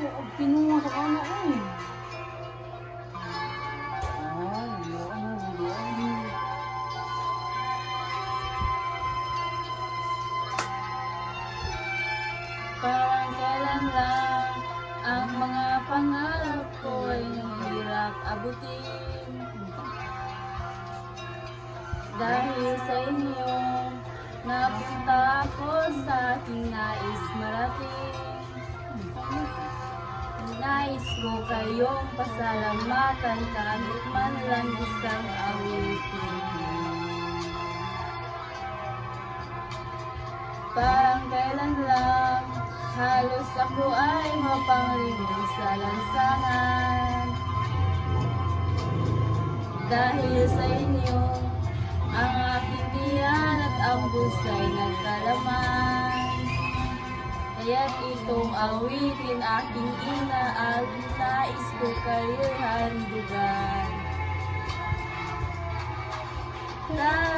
ko, pinunga sa kana eh. Hindi ano. Parang kailan lang ang mga pangarap ko ay hirap abutin. Dahil sa inyo, napunta ako sa aking nais marating. Ko kayong pasalamatan kahit man lang isang awitin. Parang kailan lang, halos ako ay mapanglimong sa lansangan. Dahil sa inyo, ang aking tiyan Kaya't itong awitin aking ina at nais ko kayo handugan. Tatanda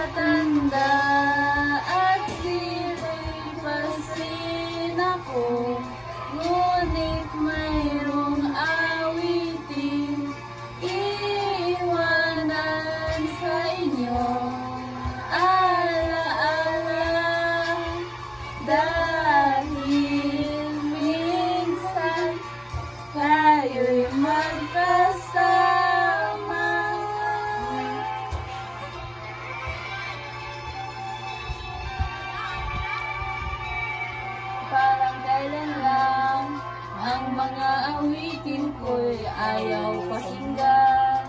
mga awitin ko'y ayaw pakinggan.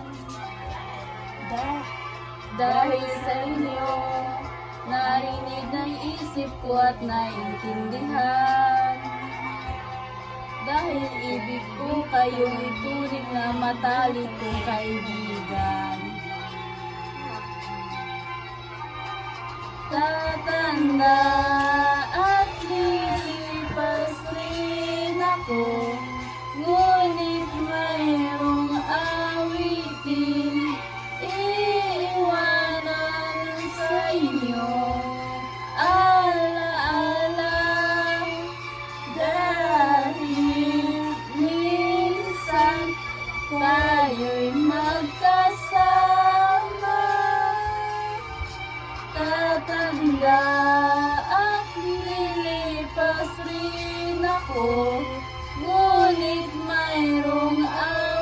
Dah- Dahil sa inyo, narinig ng isip ko at naintindihan. Dahil ibig ko kayong ituring na matalik kong kaibigan. Tatanda inyo. Alaala dahil minsan tayo'y magkasama. Tatanda at lilipas rin ako, ngunit mayroong awitin